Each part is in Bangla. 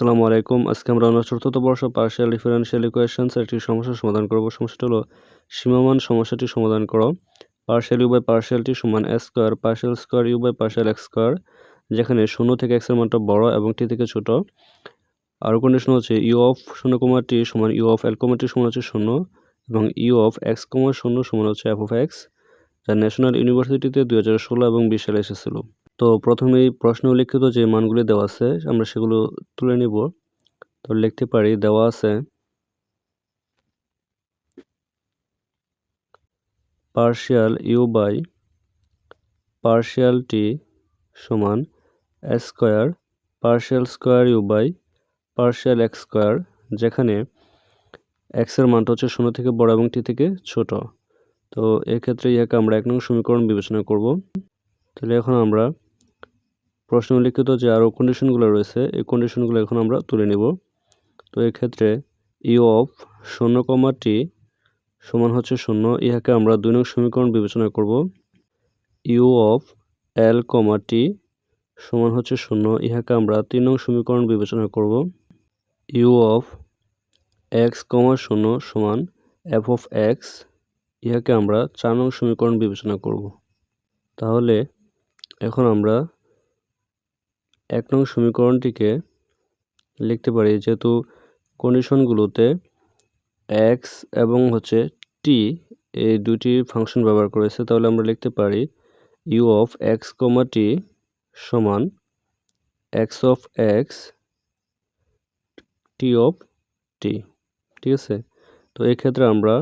আসসালামু আলাইকুম। আজকে আমরা অনার্স চতুর্থ বর্ষ পার্শিয়াল ডিফারেনশিয়াল ইকুয়েশনস একটি সমস্যার সমাধান করব। সমস্যাটা হলো সীমামান সমস্যাটি সমাধান করো। পার্শিয়াল ইউ বাই পার্শিয়ালটি সমান a square partial square u by partial x square যেখানে শূন্য থেকে এক্সের মানটা বড় এবং টি থেকে ছোট। আরও কন্ডিশন হচ্ছে ইউ অফ শূন্য কমা টি সমান you of L comma t সমান হচ্ছে শূন্য এবং ইউ অফ এক্স কমা শূন্য সমান হচ্ছে এফ অফ এক্স যা ন্যাশনাল ইউনিভার্সিটিতে দুই হাজার ষোলো এবং বিশ সালে এসেছিল। তো প্রথমেই প্রশ্ন উল্লিখিত যে মানগুলি দেওয়া আছে, আমরা সেগুলো তুলে নিব। তো লিখতে পারি, দেওয়া আছে partial u by partial t সমান square partial square u by partial x square যেখানে এক্সের মানটা হচ্ছে শূন্য থেকে বড় এবং টি থেকে ছোট। তো এক্ষেত্রে ইহাকে আমরা এক নং সমীকরণ বিবেচনা করব। তাহলে এখন আমরা প্রশ্ন উল্লিখিত যে আরও কন্ডিশনগুলো রয়েছে, এই কন্ডিশনগুলো এখন আমরা তুলে নিব। তো এক্ষেত্রে ইউ অফ শূন্য কমা টি সমান হচ্ছে শূন্য, ইহাকে আমরা দুই নং সমীকরণ বিবেচনা করব। You of L comma t সমান হচ্ছে শূন্য, ইহাকে আমরা তিন নং সমীকরণ বিবেচনা করব। ইউ অফ এক্স কমা শূন্য সমান এফ অফ এক্স ইহাকে আমরা চার নং সমীকরণ বিবেচনা করব। তাহলে এখন আমরা এক নং সমীকরণটিকে লিখতে পারি যেহেতু কন্ডিশনগুলোতে এক্স এবং হচ্ছে টি এই দুটি ফাংশন ব্যবহার করেছে, তাহলে আমরা লিখতে পারি u of x comma t সমান x of x t of t ঠিক আছে? তো এই ক্ষেত্রে আমরা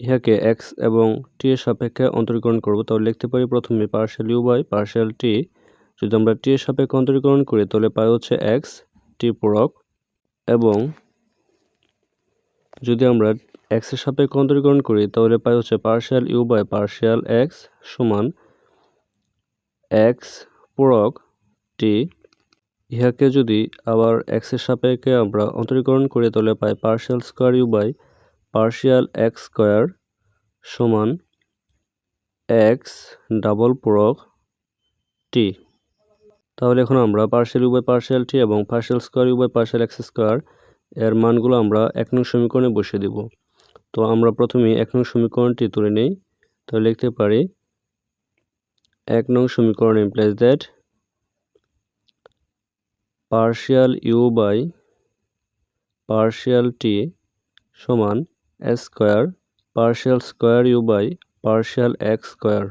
ইহাকে এক্স এবং টি এর সাপেক্ষে অন্তরীকরণ করব, তাহলে লিখতে পারি প্রথমে partial u by partial t যদি আমরা টি এর সাপেক্ষে অন্তরীকরণ করি, তাহলে পাই হচ্ছে এক্স টি পূরক, এবং যদি আমরা এক্সের সাপেক্ষে অন্তরীকরণ করি, তাহলে পাই হচ্ছে partial u by partial x সমান এক্স পূরক টি ইহাকে যদি আবার এক্সের সাপেক্ষে আমরা অন্তরীকরণ করি, তাহলে পাই partial square u by partial x square সমান এক্স ডাবল পূরক টি তাহলে এখন আমরা partial u by partial t এবং partial square by partial x square এর মানগুলো আমরা এক নং সমীকরণে বসিয়ে দেব। তো আমরা প্রথমে এক নং সমীকরণটি তুলে নেই। তো লিখতে পারি এক নং সমীকরণ implies that partial u by partial t সমান square partial square u by partial x square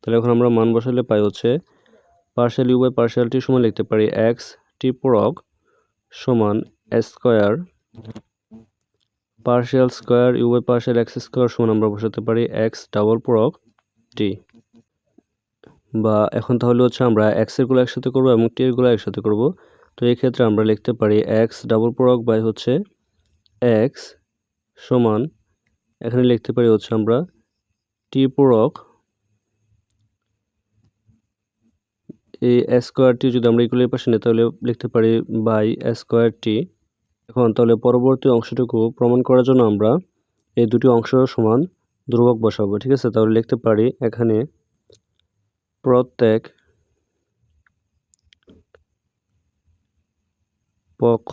তাহলে এখন আমরা মান বসালে পাই হচ্ছে partial u by partial t সমান লিখতে পারি এক্স টি পূরক সমান square partial square u by partial x square সমান আমরা বসাতে পারি এক্স ডাবল পূরক টি বা এখন তাহলে হচ্ছে আমরা এক্সেরগুলো একসাথে করব এবং টি এরগুলো একসাথে করব। তো এই ক্ষেত্রে আমরা লিখতে পারি এক্স ডাবল পূরক বাই হচ্ছে এক্স সমান, এখানে লিখতে পারি হচ্ছে আমরা টি পূরক এই স্কোয়ারটি যদি আমরা ইকুয়ালের পাশে নিই, তাহলে লিখতে পারি বাই স্কোয়ারটি এখন তাহলে পরবর্তী অংশটুকু প্রমাণ করার জন্য আমরা এই দুটি অংশ সমান ধ্রুবক বসাবো, ঠিক আছে? তাহলে লিখতে পারি এখানে প্রত্যেক পক্ষ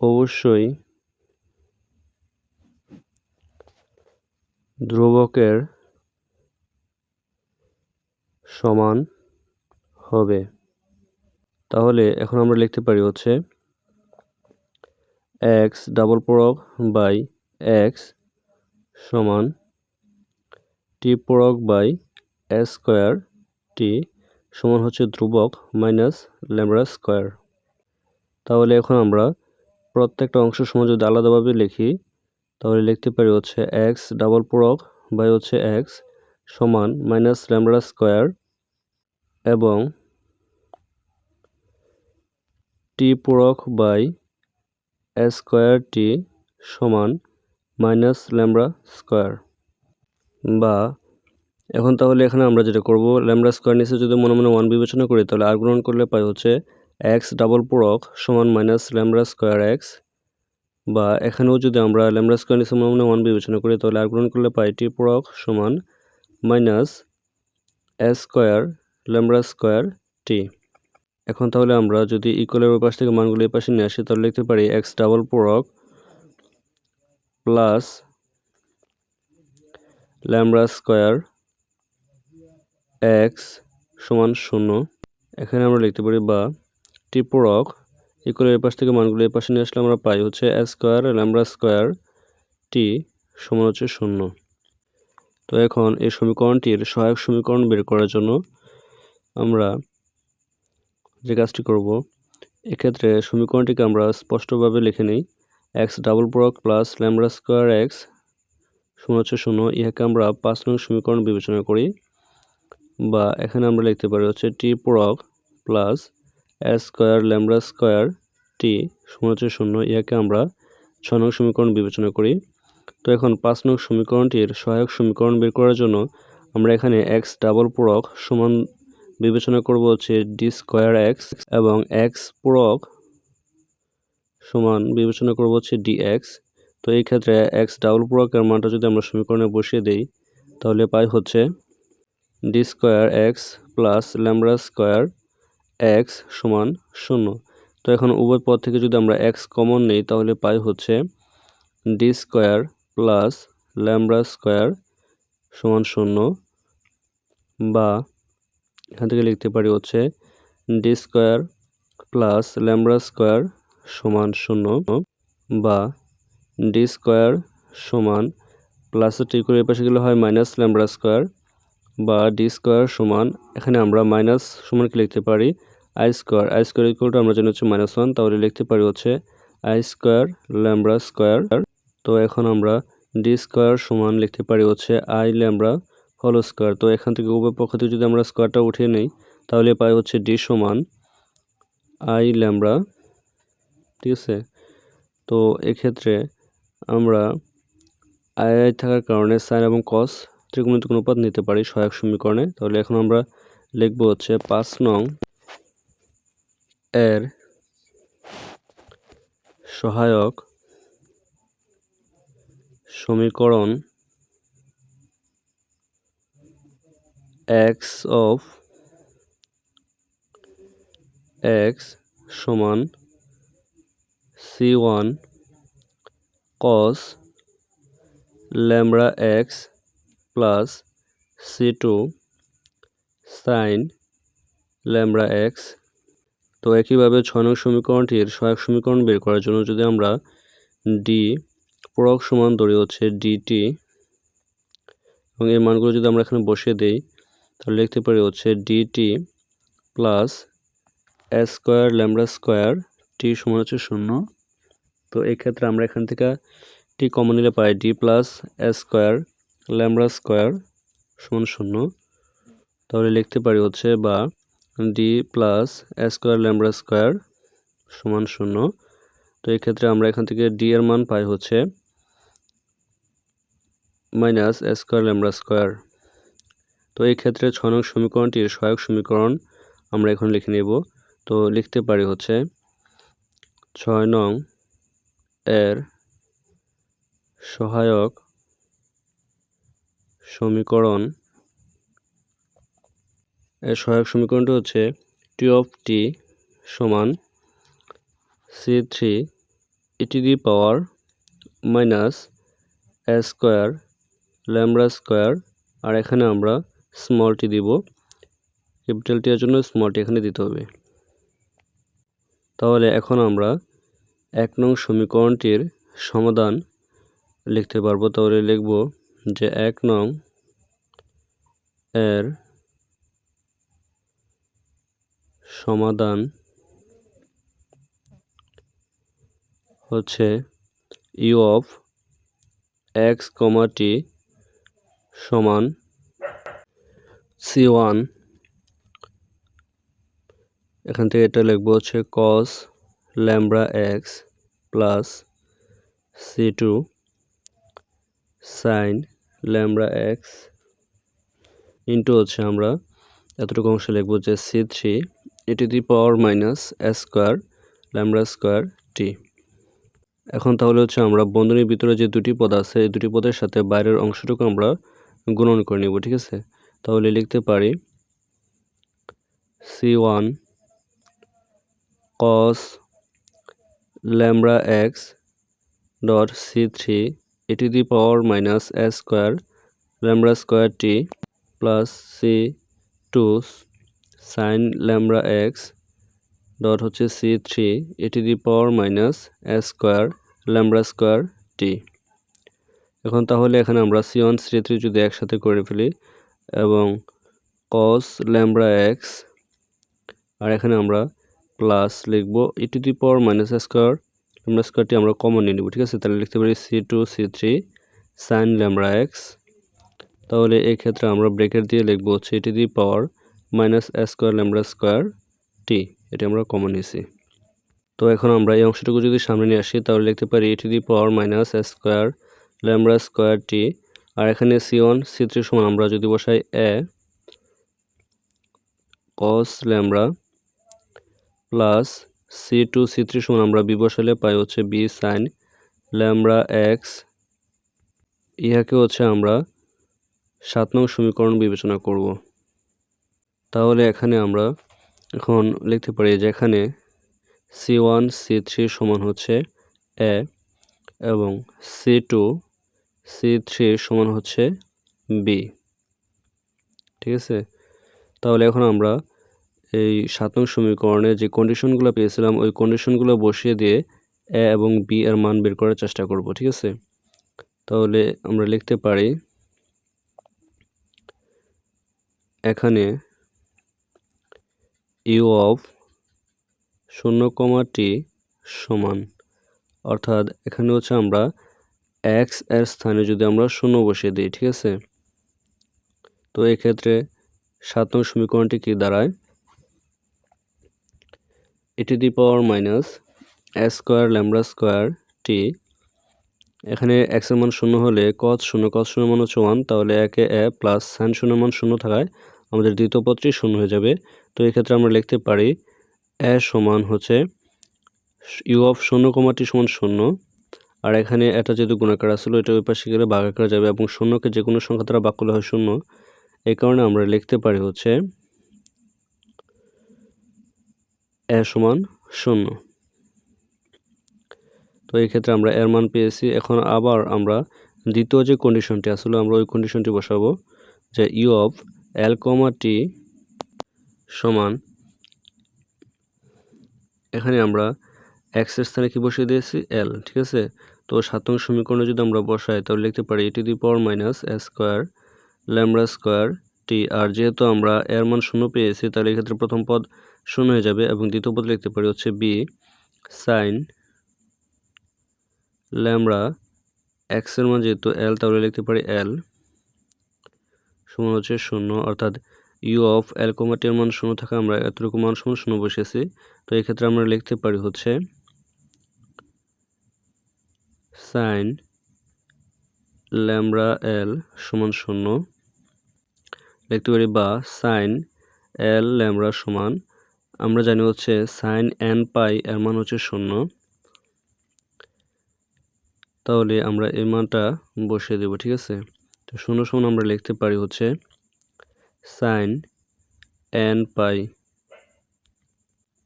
অবশ্যই ধ্রুবকের সমান হবে। তাহলে এখন আমরা লিখতে পারি হচ্ছে এক্স ডাবল প্রয়োগ বাই এক্স সমান টি প্রয়োগ বাই এস স্কোয়ার টি সমান হচ্ছে ধ্রুবক মাইনাস ল্যামরা স্কোয়ার তাহলে এখন আমরা প্রত্যেকটা অংশ সমান যদি আলাদাভাবে লিখি, তাহলে লিখতে পারি হচ্ছে এক্স ডাবল প্রয়োগ বাই হচ্ছে এক্স সমান মাইনাস ল্যামরা স্কোয়ার এবং টি পূরক বাই স্কোয়ার টি সমান মাইনাস ল্যামরা স্কোয়ার বা এখন তাহলে এখানে আমরা যেটা করব ল্যামরা স্কোয়ার নিচে যদি মনে মনে ওয়ান বিবেচনা করি, তাহলে আর গ্রহণ করলে পাই হচ্ছে এক্স ডাবল পূরক সমান মাইনাস ল্যামরা স্কোয়ার এক্স বা এখানেও যদি আমরা ল্যামরা স্কোয়ার নিচে মনে মনে ওয়ান বিবেচনা করি, তাহলে আর গ্রহণ করলে পাই টি পূরক সমান minus s square lambda square t এখন তাহলে আমরা যদি ইকুয়ালের পাশ থেকে মানগুলো এই পাশে নিয়ে আসি, তাহলে লিখতে পারি এক্স ডাবল পূরক প্লাস ল্যামডা স্কোয়ার এক্স সমান শূন্য। এখানে আমরা লিখতে পারি বা টি পূরক ইকুয়ালের পাশ থেকে মানগুলো পাশে নিয়ে আসলে আমরা পাই হচ্ছে a square lambda square t সমান হচ্ছে শূন্য। তো এখন এই সমীকরণটির সহায়ক সমীকরণ বের করার জন্য আমরা যে কাজটি করব, এক্ষেত্রে সমীকরণটিকে আমরা স্পষ্টভাবে লিখে নিই। এক্স ডাবল প্রক প্লাস ল্যামডা স্কোয়ার এক্স শূন্য হচ্ছে শূন্য। ইহাকে আমরা পাঁচ নং সমীকরণ বিবেচনা করি বা এখানে আমরা লিখতে পারি হচ্ছে t প্রক plus s square lambda square t শূন্য হচ্ছে শূন্য। ইহাকে আমরা ছ নং সমীকরণ বিবেচনা করি। তো এখন পাঁচ নং সমীকরণটির সহায়ক সমীকরণ বের করার জন্য আমরা এখানে এক্স ডাবল পূরক সমান বিবেচনা করব হচ্ছে ডি স্কোয়ার এক্স এবং এক্স পূরক সমান বিবেচনা করব হচ্ছে ডি এক্স তো এই ক্ষেত্রে এক্স ডাবল পূরকের মানটা যদি আমরা সমীকরণে বসিয়ে দিই, তাহলে পাই হচ্ছে d square x plus lambda square x সমান শূন্য। তো এখন উভয় পদ থেকে যদি আমরা এক্স কমন নিই, তাহলে পাই হচ্ছে d square plus lambda square সমান শূন্য বা এখান থেকে লিখতে পারি হচ্ছে d square plus lambda square সমান শূন্য বা ডি স্কোয়ার সমান প্লাস টি করে পাশে গেলে হয় মাইনাস ল্যামডা স্কোয়ার বা ডি স্কোয়ার সমান, এখানে আমরা মাইনাস সমানকে লিখতে পারি? I square. আই স্কোয়ার ইকুয়ালটা আমরা জানি হচ্ছে মাইনাস ওয়ান তাহলে লিখতে পারি হচ্ছে আই স্কোয়ার ল্যামডা স্কোয়ার তো এখন আমরা ডি স্কোয়ার সমান লিখতে পারি হচ্ছে আই ল্যামডা হোল স্কোয়ার তো এখান থেকে উভয় পক্ষ থেকে যদি আমরা স্কোয়ারটা উঠিয়ে নিই, তাহলে পাই হচ্ছে ডি সমান আই ল্যামডা ঠিক আছে? তো এক্ষেত্রে আমরা আই আই থাকার কারণে সাইন এবং কস ত্রিকোণমিতিক অনুপাত নিতে পারি সহায়ক সমীকরণে। তাহলে এখন আমরা লিখব হচ্ছে পাঁচ নং এর সহায়ক সমীকরণ এক্স অফ এক্স সমান c one cos lambda x plus c two sine lambda x তো একইভাবে ছয় নং সমীকরণটির সহায়ক সমীকরণ বের করার জন্য যদি আমরা ডি প্রক সমান ধরি হচ্ছে ডিটি এবং এর মানগুলো যদি আমরা এখানে বসিয়ে দিই, তাহলে লিখতে পারি হচ্ছে d t plus s square lambda square t সমান হচ্ছে শূন্য। তো এই ক্ষেত্রে আমরা এখান থেকে টি কমন নিলে পাই d plus s square lambda square সমান শূন্য। তাহলে লিখতে পারি হচ্ছে বা d plus s square lambda square সমান শূন্য। তো এই ক্ষেত্রে আমরা এখান থেকে ডি এর মান পাই হচ্ছে minus s square lambda square তো এই ক্ষেত্রে ছয় নং সমীকরণটির সহায়ক সমীকরণ আমরা এখন লিখে নেব। তো লিখতে পারি হচ্ছে ছয় নং এর সহায়ক সমীকরণ। এর সহায়ক সমীকরণটি হচ্ছে টি অফ টি সমান c three e to the power minus square lambda square, আর এখানে আমরা স্মল টি দিব। ক্যাপিটাল টির জন্য স্মল টি এখানে দিতে হবে। তাহলে এখন আমরা এক নং সমীকরণটির সমাধান লিখতে পারব। তাহলে লিখব যে এক নং এর সমাধান হচ্ছে u of x comma t সমান সি ওয়ান। এখান থেকে এটা লিখব হচ্ছে cos lambda x plus c two sine lambda x into হচ্ছে আমরা এতটুকু অংশ লিখব যে c three e to the power minus square lambda square t. এখন তাহলে হচ্ছে আমরা বন্ধনীর ভিতরে যে দুটি পদ আছে, এই দুটি পদের সাথে বাইরের অংশটুকু আমরা গুণন করে নিব, ঠিক আছে? তাহলে লিখতে পারি c one cos lambda x dot c three e to the power minus s square lambda square t plus c two sine lambda x dot হচ্ছে c three e to the power minus s square lambda square t. এখন তাহলে এখানে আমরা সি ওয়ান সি থ্রি যদি একসাথে করে ফেলি, এবং কস ল্যামডা এক্স আর এখানে আমরা প্লাস লিখব e to the power minus square lambda স্কোয়ারটি আমরা কমন নিয়ে নেব, ঠিক আছে? তাহলে লিখতে পারি c two c three sine lambda x তাহলে ক্ষেত্রে আমরা ব্রেকেট দিয়ে লিখব হচ্ছে e to the power minus square lambda square t এটি আমরা কমন নিয়েছি। তো এখন আমরা এই অংশটুকু যদি সামনে নিয়ে আসি, তাহলে লিখতে পারি e to the power minus square lambda square t, আর এখানে সি ওয়ান, সি থ্রি সমান আমরা যদি বসাই a, cos lambda plus c two, c three সমান আমরা বি বসালে পাই হচ্ছে বি সাইন ল্যামডা এক্স। ইহাকে হচ্ছে আমরা সাত নং সমীকরণ বিবেচনা করব। তাহলে এখানে আমরা এখন লিখতে পারি যে এখানে সি ওয়ান, সি থ্রি সমান হচ্ছে এ এবং সি টু সি থ্রি সমান হচ্ছে বি। ঠিক আছে? তাহলে এখন আমরা এই সাত নং সমীকরণে যে কন্ডিশনগুলো পেয়েছিলাম, ওই কন্ডিশনগুলো বসিয়ে দিয়ে এ এবং বি এর মান বের করার চেষ্টা করব, ঠিক আছে? তাহলে আমরা লিখতে পারি এখানে ইউ অফ শূন্য কমা টি সমান। অর্থাৎ এখানে হচ্ছে আমরা এক্সের স্থানে যদি আমরা শূন্য বসিয়ে দিই, ঠিক আছে? তো এক্ষেত্রে সাত নং সমীকরণটি কি দাঁড়ায়? E to the power minus a square lambda square t. এখানে এক্সের মান শূন্য হলে কত শূন্য কত শূন্য মান হচ্ছে ওয়ান তাহলে একে এ প্লাস সাইন শূন্য মান শূন্য থাকায় আমাদের দ্বিতীয় পত্রই শূন্য হয়ে যাবে। তো এক্ষেত্রে আমরা লিখতে পারি এ সমান হচ্ছে ইউ অফ শূন্য কমাটি সমান শূন্য আর এখানে এটা যেহেতু গুণাকার আসলো এটা ওই পাশে গেলে ভাগাকার যাবে এবং শূন্যকে যে কোনো সংখ্যা দ্বারা বাক করলে হয় শূন্য। এই কারণে আমরা লিখতে পারি হচ্ছে এ সমান শূন্য। তো এই ক্ষেত্রে আমরা এর মান পেয়েছি। এখন আবার আমরা দ্বিতীয় যে কন্ডিশনটি আসলে আমরা ওই কন্ডিশনটি বসাবো যে u of L comma t সমান এখানে আমরা এক্সের স্থানে কি বসিয়ে দিয়েছি? এল ঠিক আছে? তো সাত নং সমীকরণে যদি আমরা বসাই, তাহলে লিখতে পারি to the power minus square lambda square t আর যেহেতু আমরা এর মান শূন্য পেয়েছি, তাহলে এক্ষেত্রে প্রথম পদ শূন্য হয়ে যাবে এবং দ্বিতীয় পদ লিখতে পারি হচ্ছে বি সাইন ল্যামডা এক্সের মান যেহেতু এল তাহলে লিখতে পারি এল সমান হচ্ছে শূন্য। অর্থাৎ ইউ অফ এল কোমাটির মান শূন্য থাকা আমরা এতটুকু মান সমান শূন্য বসেছি তো এক্ষেত্রে আমরা লিখতে পারি হচ্ছে সাইন ল্যামডা এল সমান শূন্য। লিখতে পারি বা সাইন এল ল্যামডা সমান, আমরা জানি হচ্ছে সাইন এন পাই এর মান হচ্ছে শূন্য। তাহলে আমরা এই মানটা বসিয়ে দেব, ঠিক আছে? তো শূন্য সমান আমরা লিখতে পারি হচ্ছে সাইন এন পাই।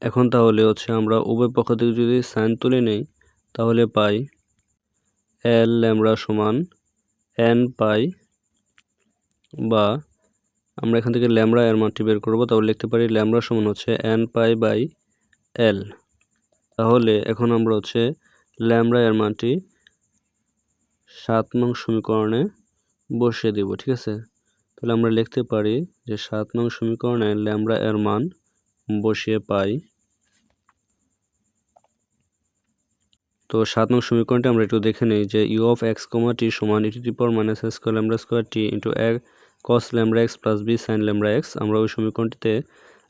এখন তাহলে হচ্ছে আমরা উভয় পক্ষ থেকে যদি সাইন তুলে নেই, তাহলে পাই এল ল্যামডা সমান এন পাই বা আমরা এখান থেকে ল্যামড়া এর মানটি বের করব, তাহলে লিখতে পারি ল্যামড়া সমান হচ্ছে এন পাই বাই এল। তাহলে এখন আমরা হচ্ছে ল্যামড়া এর মানটি সাত নং সমীকরণে বসিয়ে দেব, ঠিক আছে? তাহলে আমরা লিখতে পারি যে সাত নং সমীকরণে ল্যামড়া এর মান বসিয়ে পাই। তো সাত নং সমীকরণটি আমরা একটু দেখে নিই যে u of x comma t সমান e to minus x square lambda square t into এক cos lambda x plus b sine lambda x আমরা ওই সমীকরণটিতে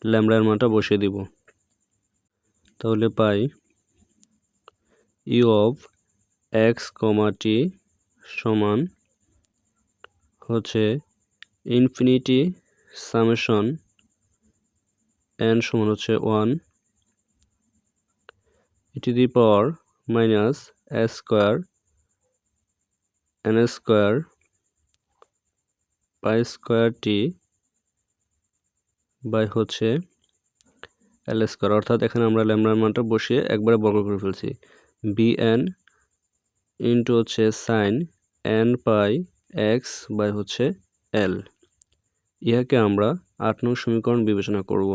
ল্যামডা এর মানটা বসিয়ে দিব। তাহলে পাই u of x comma t সমান হচ্ছে ইনফিনিটি সামেশন এন সমান হচ্ছে one e to the power minus s square, n square, pi square t by হচ্ছে এল স্কোয়ার। অর্থাৎ এখানে আমরা ল্যামডার মানটা বসিয়ে একবারে বর্গ করে ফেলছি। বি এন ইন্টু হচ্ছে sine n pi x by হচ্ছে এল ইহাকে আমরা আট নং সমীকরণ বিবেচনা করব।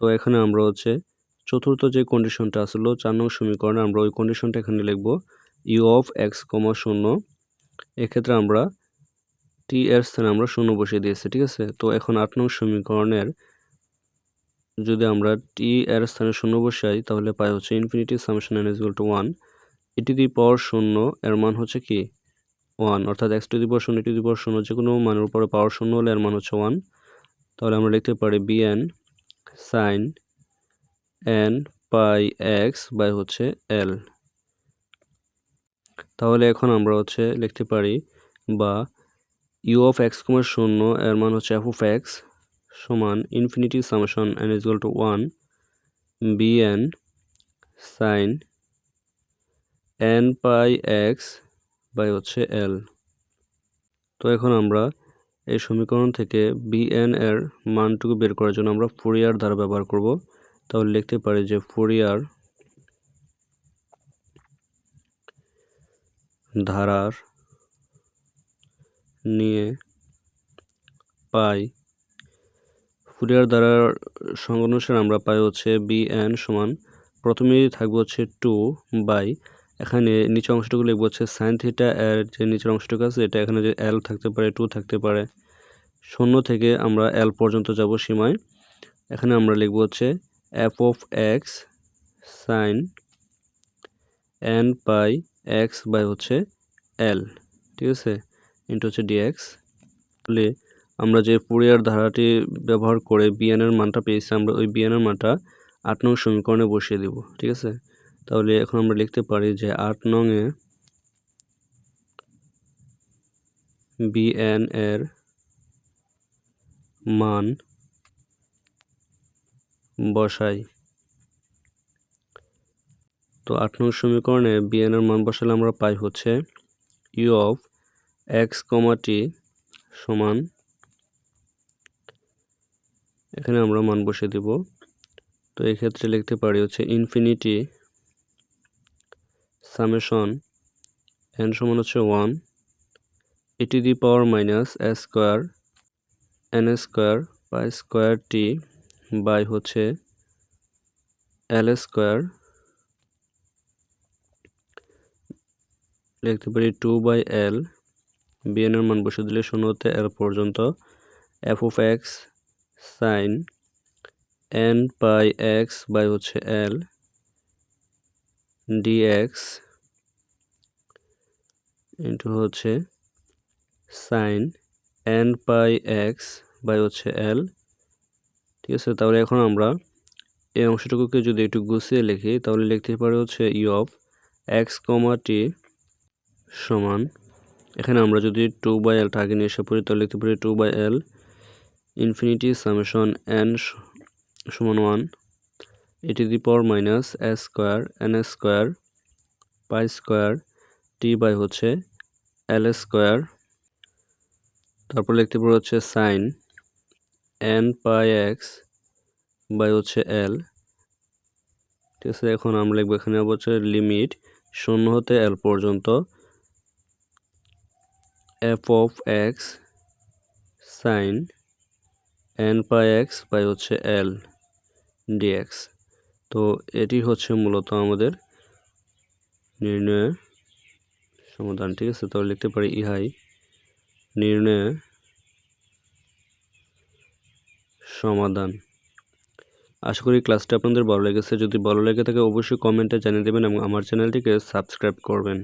তো এখানে আমরা হচ্ছে চতুর্থ যে কন্ডিশনটা আসলো, চার নং সমীকরণে আমরা ওই কন্ডিশনটা এখানে লিখব ইউ অফ এক্স কমা শূন্য। এক্ষেত্রে আমরা টি এর স্থানে আমরা শূন্য বসিয়ে দিয়েছি, ঠিক আছে? তো এখন আট নং সমীকরণের যদি আমরা টি এর স্থানে শূন্য বসাই, তাহলে পাই হচ্ছে infinity summation n is to one e to the power শূন্য এর মান হচ্ছে কি? ওয়ান অর্থাৎ এক্স টু দি পাওয়ার শূন্য টু দি পাওয়ার শূন্য যে কোনো মানের উপরে পাওয়ার শূন্য হলে এর মান হচ্ছে ওয়ান তাহলে আমরা লিখতে পারি b n sine n pi x by হচ্ছে এল তাহলে এখন আমরা হচ্ছে লিখতে পারি বা ইউ অফ এক্স কুমার শূন্য এর মান হচ্ছে এফ অফ এক্স সমান infinity summation n is to one b n sine n pi x by হচ্ছে এল তো এখন আমরা এই সমীকরণ থেকে বিএন এর মানটুকু বের করার জন্য আমরা ফুরিয়ার ধারা ব্যবহার করব। তাহলে লিখতে পারি যে ফুরিয়ার ধারার নিয়ে পাই। ফুরিয়ার ধারার সংজ্ঞানুসারে আমরা পাই হচ্ছে বিএন সমান প্রথমেই থাকবে হচ্ছে টু বাই এখানে নিচের অংশটুকু লিখব হচ্ছে সাইন থিটা এর যে নিচের অংশটুকু আছে, এটা এখানে যে এল থাকতে পারে টু থাকতে পারে। শূন্য থেকে আমরা এল পর্যন্ত যাব সীমায়। এখানে আমরা লিখব হচ্ছে f of x sine n pi x by হচ্ছে এল ঠিক আছে? ইন্টু হচ্ছে ডিএক্স তাহলে আমরা যে ফুরিয়ার ধারাটি ব্যবহার করে বিএনের মানটা পেয়েছি, আমরা ওই বিএনের মানটা আট নং সমীকরণে বসিয়ে দেব, ঠিক আছে? তাহলে এখন আমরা লিখতে পারি যে আট নংয়ে বিএন এর মান বসাই। তো আট নং সমীকরণে বিএন এর মান বসালে আমরা পাই হচ্ছে ইউ অফ এক্স কমাটি সমান, এখানে আমরা মান বসে দেব। তো এক্ষেত্রে লিখতে পারি হচ্ছে ইনফিনিটি সামেশন এন সমান হচ্ছে one e to the power minus a square n square by square t by হচ্ছে এল স্কোয়ার। লিখতে পারি টু বাই এল। বিএনের মান বসে দিলে শূন্য হতে এল পর্যন্ত। F of x sine n by x by হচ্ছে এল ডিএক্স ইন্টু হচ্ছে sine n pi x by হচ্ছে এল ঠিক আছে? তাহলে এখন আমরা এই অংশটুকুকে যদি একটু গুছিয়ে লিখি, তাহলে লিখতে পারি হচ্ছে ই অফ এক্স কমা টি সমান, এখানে আমরা যদি টু বাই এলটা আগে নিয়ে এসে পড়ি, তাহলে লিখতে পারি two by l infinity summation n সমান one e to the power minus a square n s square pi square t by হচ্ছে এল স্কোয়ার তারপর লিখতে পারি হচ্ছে sine n pi x by হচ্ছে এল ঠিক আছে, এখন আমরা লিখব এখানে হচ্ছে লিমিট শূন্য হতে এল পর্যন্ত। F of x sine n pi x by হচ্ছে এল ডিএক্স তো এটি হচ্ছে মূলত আমাদের নির্ণয়ের সমাধান। ঠিক আছে, তাহলে লিখতে পারি ইহাই। নির্ণয় সমাধান। আশা করি ক্লাসটা আপনাদের ভালো লেগেছে। যদি ভালো লেগে থাকে, অবশ্যই কমেন্টে জানিয়ে দেবেন এবং আমার চ্যানেলটিকে সাবস্ক্রাইব করবেন।